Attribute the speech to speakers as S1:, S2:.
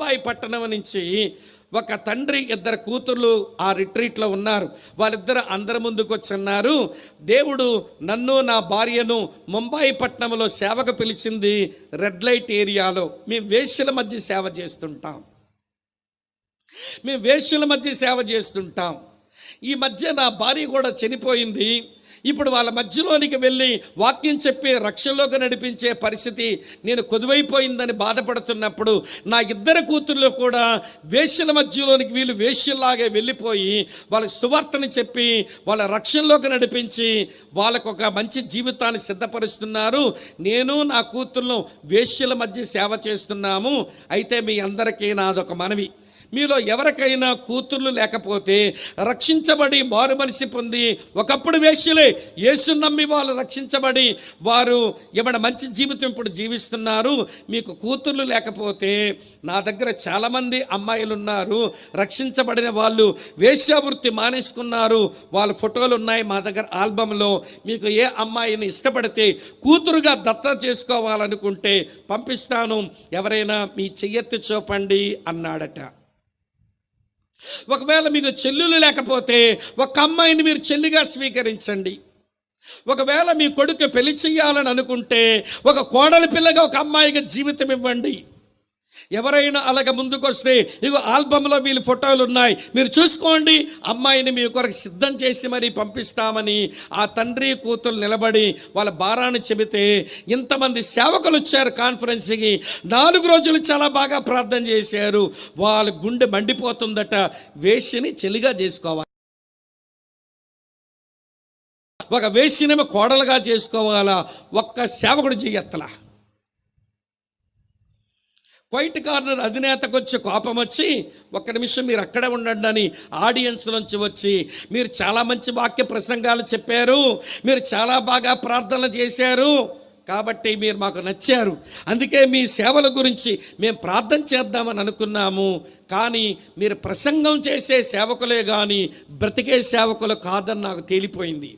S1: ముంబాయి పట్టణం నుంచి ఒక తండ్రి ఇద్దరు కూతుర్లు ఆ రిట్రీట్లో ఉన్నారు. వాళ్ళిద్దరు అందరి ముందుకు వచ్చిన్నారు దేవుడు నన్ను నా భార్యను ముంబాయి పట్టణంలో సేవకు పిలిచింది రెడ్ లైట్ ఏరియాలో. మేము వేశ్యల మధ్య సేవ చేస్తుంటాం. మేము వేశ్యల మధ్య సేవ చేస్తుంటాం. ఈ మధ్య నా భార్య కూడా చనిపోయింది. ఇప్పుడు వాళ్ళ మధ్యలోనికి వెళ్ళి వాక్యం చెప్పి రక్షణలోకి నడిపించే పరిస్థితి నేను కొదువైపోయిందని బాధపడుతున్నప్పుడు నా ఇద్దరు కూతుర్లు కూడా వేశ్యల మధ్యలోనికి వీళ్ళు వేశ్యలాగే వెళ్ళిపోయి వాళ్ళకి సువార్తని చెప్పి వాళ్ళ రక్షణలోకి నడిపించి వాళ్ళకు ఒక మంచి జీవితాన్ని సిద్ధపరుస్తున్నారు. నేను నా కూతుర్లను వేశ్యల మధ్య సేవ చేస్తున్నాము. అయితే మీ అందరికీ నాదొక మనవి. మీలో ఎవరికైనా కూతుర్లు లేకపోతే రక్షించబడి మారు మనిషి పొంది ఒకప్పుడు వేశ్యలే యేసు నమ్మి వాళ్ళు రక్షించబడి వారు ఏమైనా మంచి జీవితం ఇప్పుడు జీవిస్తున్నారు మీకు కూతుర్లు లేకపోతే నా దగ్గర చాలామంది అమ్మాయిలు ఉన్నారు రక్షించబడిన వాళ్ళు వేశ్యావృత్తి మానేసుకున్నారు వాళ్ళ ఫోటోలు ఉన్నాయి మా దగ్గర ఆల్బంలో మీకు ఏ అమ్మాయిని ఇష్టపడితే కూతురుగా దత్త చేసుకోవాలనుకుంటే పంపిస్తాను ఎవరైనా మీ చెయ్యెత్తి చూపండి అన్నాడట. ఒకవేళ మీకు చెల్లులు లేకపోతే ఒక అమ్మాయిని మీరు చెల్లిగా స్వీకరించండి. ఒకవేళ మీ కొడుకు పెళ్ళి చెయ్యాలని అనుకుంటే ఒక కోడలి పిల్లగా ఒక అమ్మాయిగా జీవితం ఇవ్వండి. ఎవరైనా అలాగ ముందుకొస్తే ఇగో ఆల్బంలో వీళ్ళ ఫోటోలు ఉన్నాయి మీరు చూసుకోండి అమ్మాయిని మీ కొరకు సిద్ధం చేసి మరీ పంపిస్తామని ఆ తండ్రి కూతురు నిలబడి వాళ్ళ భారాన్ని చెబితే ఇంతమంది సేవకులు వచ్చారు కాన్ఫరెన్స్కి నాలుగు రోజులు చాలా బాగా ప్రార్థన చేశారు వాళ్ళ గుండె మండిపోతుందట వేసిని చెలిగా చేసుకోవాలి. ఒక వేసినేమో కోడలుగా చేసుకోవాలా ఒక్క సేవకుడు చెయ్యత్తలా వైట్ కార్నర్ అధినేతకు వచ్చి కోపం వచ్చి ఒక్క నిమిషం మీరు అక్కడే ఉండండి అని ఆడియన్స్ నుంచి వచ్చి మీరు చాలా మంచి వాక్య ప్రసంగాలు చెప్పారు మీరు చాలా బాగా ప్రార్థనలు చేశారు కాబట్టి మీరు మాకు నచ్చారు. అందుకే మీ సేవల గురించి మేము ప్రార్థన చేద్దామని అనుకున్నాము కానీ మీరు ప్రసంగం చేసే సేవకులే కానీ బ్రతికే సేవకులు కాదని నాకు తేలిపోయింది.